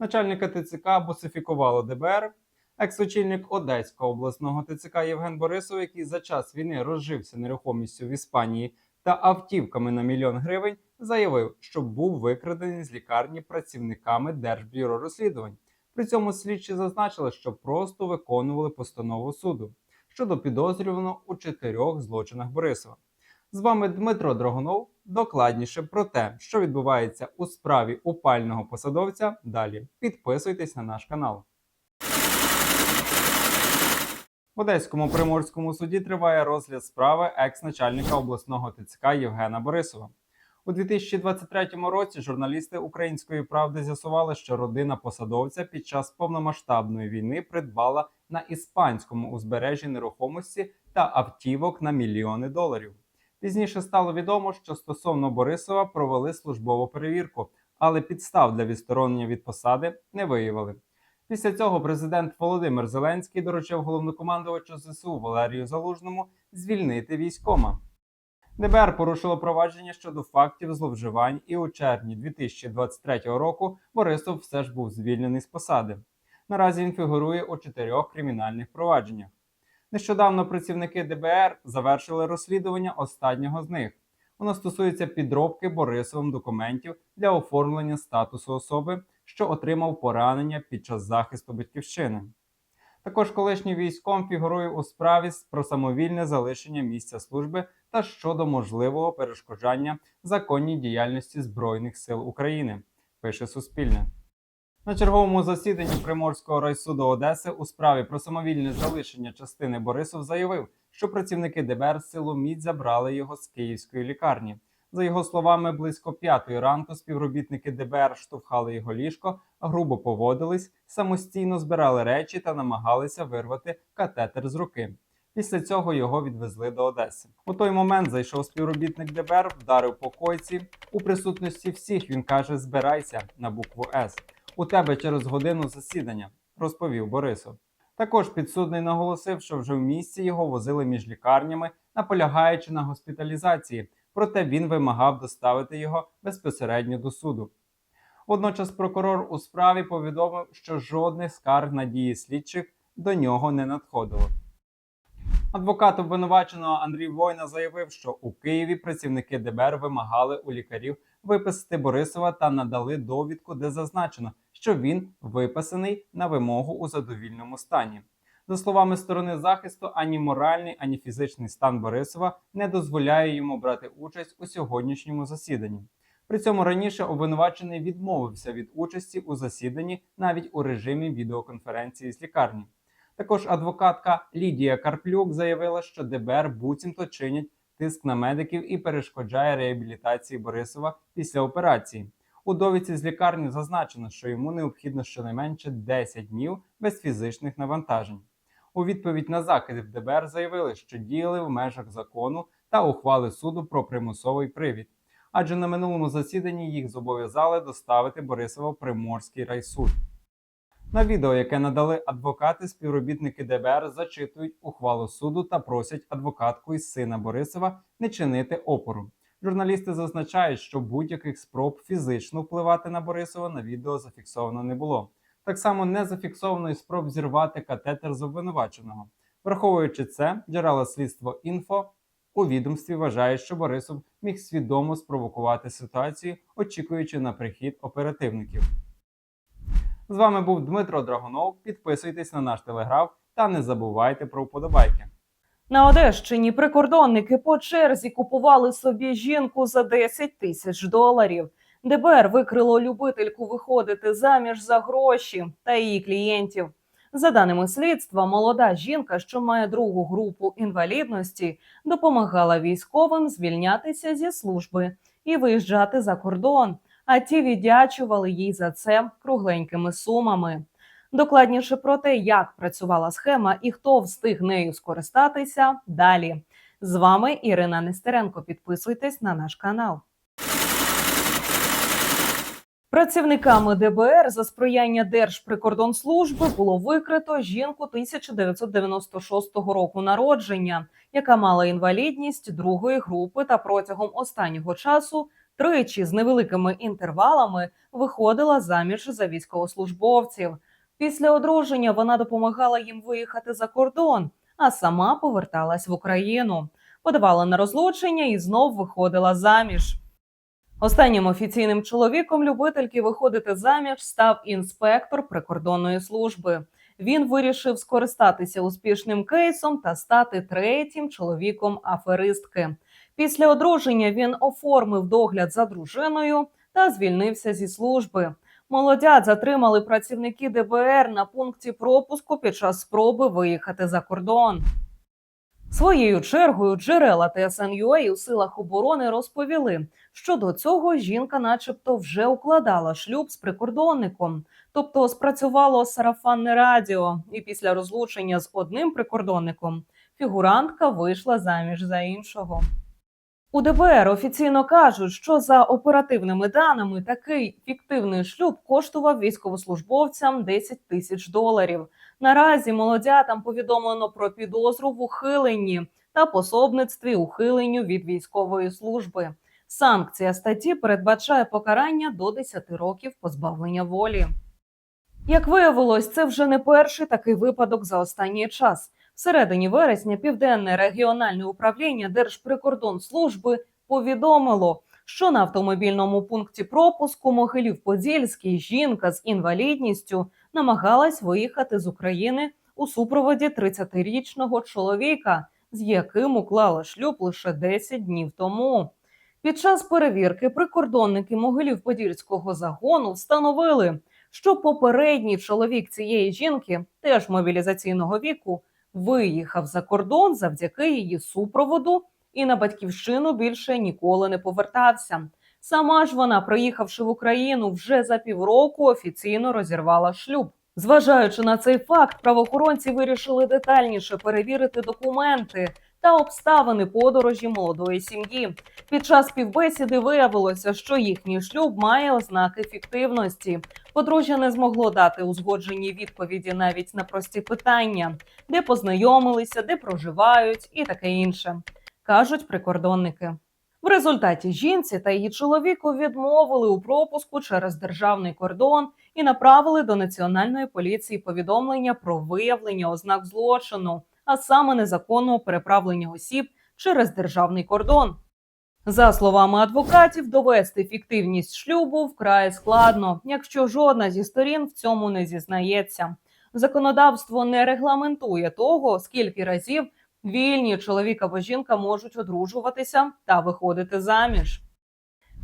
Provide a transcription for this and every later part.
Начальника ТЦК босифікувало ДБР. Екс-очільник Одеського обласного ТЦК Євген Борисов, який за час війни розжився нерухомістю в Іспанії та автівками на мільйон гривень, заявив, що був викрадений з лікарні працівниками Держбюро розслідувань. При цьому слідчі зазначили, що просто виконували постанову суду щодо підозрюваного у чотирьох злочинах Борисова. З вами Дмитро Драгунов. Докладніше про те, що відбувається у справі упального посадовця. Далі підписуйтесь на наш канал. В Одеському приморському суді триває розгляд справи екс-начальника обласного ТЦК Євгена Борисова. У 2023 році журналісти Української правди з'ясували, що родина посадовця під час повномасштабної війни придбала на іспанському узбережжі нерухомості та автівок на мільйони доларів. Пізніше стало відомо, що стосовно Борисова провели службову перевірку, але підстав для відсторонення від посади не виявили. Після цього президент Володимир Зеленський доручив головнокомандувачу ЗСУ Валерію Залужному звільнити військома. ДБР порушило провадження щодо фактів зловживань, і у червні 2023 року Борисов все ж був звільнений з посади. Наразі він фігурує у чотирьох кримінальних провадженнях. Нещодавно працівники ДБР завершили розслідування останнього з них. Воно стосується підробки Борисовим документів для оформлення статусу особи, що отримав поранення під час захисту батьківщини. Також колишній військом фігурує у справі про самовільне залишення місця служби та щодо можливого перешкоджання законній діяльності Збройних сил України, пише Суспільне. На черговому засіданні Приморського райсуду Одеси у справі про самовільне залишення частини Борисов заявив, що працівники ДБР силоміць забрали його з київської лікарні. За його словами, близько п'ятої ранку співробітники ДБР штовхали його ліжко, грубо поводились, самостійно збирали речі та намагалися вирвати катетер з руки. Після цього його відвезли до Одеси. У той момент зайшов співробітник ДБР, вдарив по койці. У присутності всіх він каже: Збирайся на букву С. У тебе через годину засідання, розповів Борисов. Також підсудний наголосив, що вже в місці його возили між лікарнями, наполягаючи на госпіталізації, проте він вимагав доставити його безпосередньо до суду. Водночас прокурор у справі повідомив, що жодних скарг на дії слідчих до нього не надходило. Адвокат обвинуваченого Андрій Война заявив, що у Києві працівники ДБР вимагали у лікарів виписати Борисова та надали довідку, де зазначено, що він виписаний на вимогу у задовільному стані. За словами сторони захисту, ані моральний, ані фізичний стан Борисова не дозволяє йому брати участь у сьогоднішньому засіданні. При цьому раніше обвинувачений відмовився від участі у засіданні навіть у режимі відеоконференції з лікарні. Також адвокатка Лідія Карплюк заявила, що ДБР буцімто чинять тиск на медиків і перешкоджає реабілітації Борисова після операції. У довідці з лікарні зазначено, що йому необхідно щонайменше 10 днів без фізичних навантажень. У відповідь на закиди в ДБР заявили, що діяли в межах закону та ухвали суду про примусовий привід. Адже на минулому засіданні їх зобов'язали доставити Борисова в Приморський райсуд. На відео, яке надали адвокати, співробітники ДБР зачитують ухвалу суду та просять адвокатку із сина Борисова не чинити опору. Журналісти зазначають, що будь-яких спроб фізично впливати на Борисова на відео зафіксовано не було. Так само не зафіксовано і спроб зірвати катетер з обвинуваченого. Враховуючи це, джерела слідства інфо у відомстві вважають, що Борисов міг свідомо спровокувати ситуацію, очікуючи на прихід оперативників. З вами був Дмитро Драгунов. Підписуйтесь на наш телеграф та не забувайте про вподобайки. На Одещині прикордонники по черзі купували собі жінку за 10 тисяч доларів. ДБР викрило любительку виходити заміж за гроші та її клієнтів. За даними слідства, молода жінка, що має другу групу інвалідності, допомагала військовим звільнятися зі служби і виїжджати за кордон. А ті віддячували їй за це кругленькими сумами. Докладніше про те, як працювала схема і хто встиг нею скористатися, далі. З вами Ірина Нестеренко. Підписуйтесь на наш канал. Працівниками ДБР за сприяння Держприкордонслужби було викрито жінку 1996 року народження, яка мала інвалідність другої групи та протягом останнього часу тричі з невеликими інтервалами виходила заміж за військовослужбовців. Після одруження вона допомагала їм виїхати за кордон, а сама поверталась в Україну, подавала на розлучення і знов виходила заміж. Останнім офіційним чоловіком любительки виходити заміж став інспектор прикордонної служби. Він вирішив скористатися успішним кейсом та стати третім чоловіком аферистки. Після одруження він оформив догляд за дружиною та звільнився зі служби. Молодят затримали працівники ДБР на пункті пропуску під час спроби виїхати за кордон. Своєю чергою джерела ТСНЮА у силах оборони розповіли, що до цього жінка, начебто, вже укладала шлюб з прикордонником, тобто спрацювало сарафанне радіо, і після розлучення з одним прикордонником фігурантка вийшла заміж за іншого. У ДБР офіційно кажуть, що за оперативними даними такий фіктивний шлюб коштував військовослужбовцям 10 тисяч доларів. Наразі молодятам повідомлено про підозру в ухиленні та пособництві ухиленню від військової служби. Санкція статті передбачає покарання до 10 років позбавлення волі. Як виявилось, це вже не перший такий випадок за останній час. Всередині вересня Південне регіональне управління Держприкордонслужби повідомило, що на автомобільному пункті пропуску Могилів-Подільський жінка з інвалідністю намагалась виїхати з України у супроводі 30-річного чоловіка, з яким уклала шлюб лише 10 днів тому. Під час перевірки прикордонники Могилів-Подільського загону встановили, що попередній чоловік цієї жінки, теж мобілізаційного віку, виїхав за кордон завдяки її супроводу і на батьківщину більше ніколи не повертався. Сама ж вона, приїхавши в Україну, вже за півроку офіційно розірвала шлюб. Зважаючи на цей факт, правоохоронці вирішили детальніше перевірити документи та обставини подорожі молодої сім'ї. Під час співбесіди виявилося, що їхній шлюб має ознаки фіктивності. Подружжя не змогло дати узгоджені відповіді навіть на прості питання, де познайомилися, де проживають, і таке інше, кажуть прикордонники. В результаті жінці та її чоловіку відмовили у пропуску через державний кордон і направили до національної поліції повідомлення про виявлення ознак злочину, а саме незаконного переправлення осіб через державний кордон. За словами адвокатів, довести фіктивність шлюбу вкрай складно, якщо жодна зі сторін в цьому не зізнається. Законодавство не регламентує того, скільки разів вільні чоловік або жінка можуть одружуватися та виходити заміж.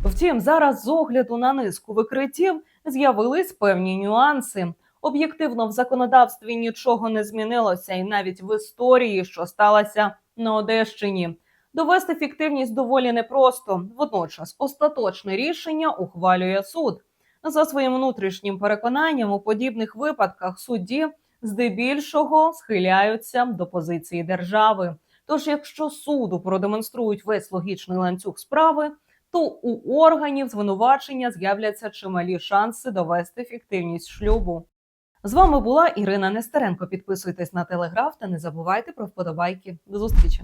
Втім, зараз з огляду на низку викриттів з'явились певні нюанси. Об'єктивно в законодавстві нічого не змінилося, і навіть в історії, що сталося на Одещині. Довести фіктивність доволі непросто. Водночас, остаточне рішення ухвалює суд. За своїм внутрішнім переконанням, у подібних випадках судді здебільшого схиляються до позиції держави. Тож, якщо суду продемонструють весь логічний ланцюг справи, то у органів звинувачення з'являться чималі шанси довести фіктивність шлюбу. З вами була Ірина Нестеренко. Підписуйтесь на телеграф та не забувайте про вподобайки. До зустрічі.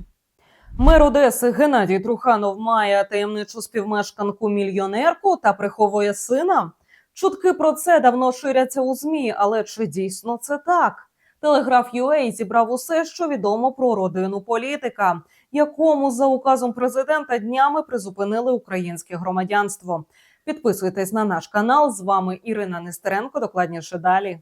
Мер Одеси Геннадій Труханов має таємничу співмешканку мільйонерку та приховує сина. Чутки про це давно ширяться у змі, але чи дійсно це так? Телеграф UA зібрав усе, що відомо про родину політика, якому за указом президента днями призупинили українське громадянство. Підписуйтесь на наш канал. З вами Ірина Нестеренко. Докладніше далі.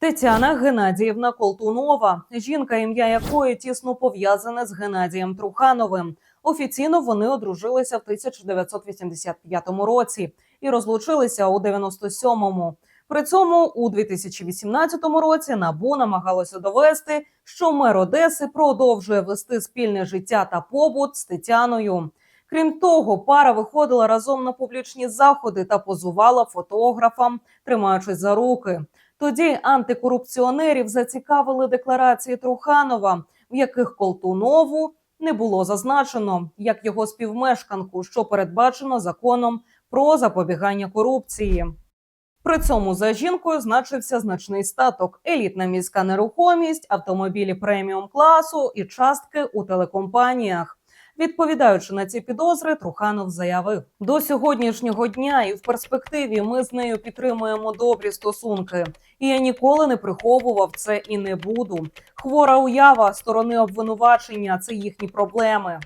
Тетяна Геннадіївна Колтунова, жінка, ім'я якої тісно пов'язане з Геннадієм Трухановим. Офіційно вони одружилися в 1985 році і розлучилися у 97-му. При цьому у 2018 році набу намагалося довести, що мер Одеси продовжує вести спільне життя та побут з Тетяною. Крім того, пара виходила разом на публічні заходи та позувала фотографам, тримаючись за руки. Тоді антикорупціонерів зацікавили декларації Труханова, в яких Колтунову не було зазначено як його співмешканку, що передбачено законом про запобігання корупції. При цьому за жінкою значився значний статок, елітна міська нерухомість, автомобілі преміум класу і частки у телекомпаніях. Відповідаючи на ці підозри, Труханов заявив: до сьогоднішнього дня і в перспективі ми з нею підтримуємо добрі стосунки. І я ніколи не приховував це і не буду. Хвора уява сторони обвинувачення це їхні проблеми.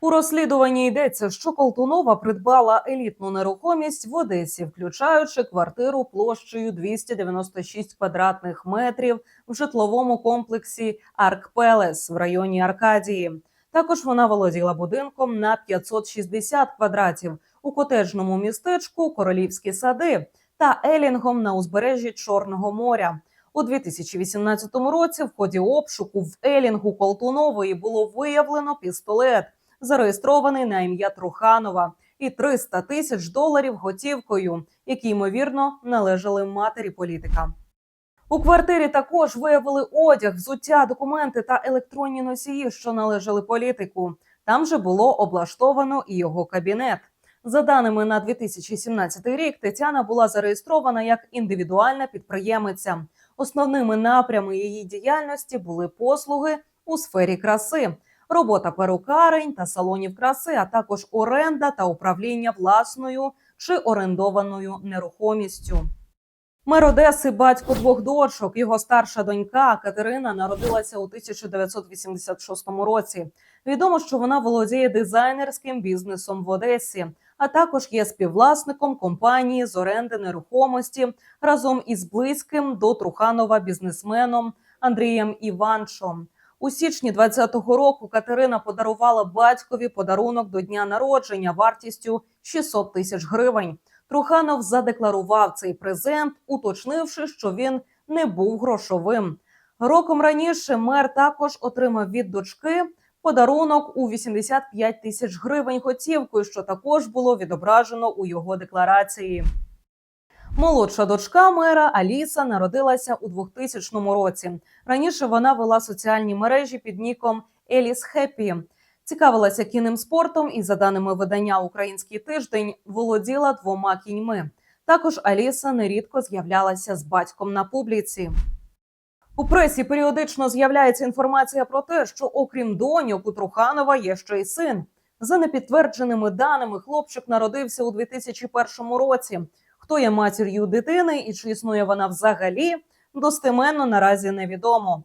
У розслідуванні йдеться, що Колтунова придбала елітну нерухомість в Одесі, включаючи квартиру площею 296 квадратних метрів в житловому комплексі Арк Пелес в районі Аркадії. Також вона володіла будинком на 560 квадратів у котеджному містечку Королівські сади та елінгом на узбережжі Чорного моря. У 2018 році в ході обшуку в елінгу Колтунової було виявлено пістолет, зареєстрований на ім'я Труханова, і 300 тисяч доларів готівкою, які ймовірно належали матері політика. У квартирі також виявили одяг, взуття, документи та електронні носії, що належали політику. Там же було облаштовано і його кабінет. За даними на 2017 рік, Тетяна була зареєстрована як індивідуальна підприємиця. Основними напрями її діяльності були послуги у сфері краси, робота перукарень та салонів краси, а також оренда та управління власною чи орендованою нерухомістю. Мер Одеси, батько двох дочок, його старша донька Катерина народилася у 1986 році. Відомо, що вона володіє дизайнерським бізнесом в Одесі, а також є співвласником компанії з оренди нерухомості разом із близьким до Труханова бізнесменом Андрієм Іванчом. У січні 2020 року Катерина подарувала батькові подарунок до дня народження вартістю 600 тисяч гривень. Труханов задекларував цей презент, уточнивши, що він не був грошовим. Роком раніше мер також отримав від дочки подарунок у 85 тисяч гривень готівкою, що також було відображено у його декларації. Молодша дочка мера Аліса народилася у 2000 році. Раніше вона вела соціальні мережі під ніком Еліс Хеппі. Цікавилася кінним спортом і, за даними видання Український тиждень, володіла двома кіньми. Також Аліса нерідко з'являлася з батьком на публіці. У пресі періодично з'являється інформація про те, що окрім доньок у Труханова є ще й син. За непідтвердженими даними, хлопчик народився у 2001 році. Хто є матір'ю дитини і чи існує вона взагалі, достеменно наразі невідомо.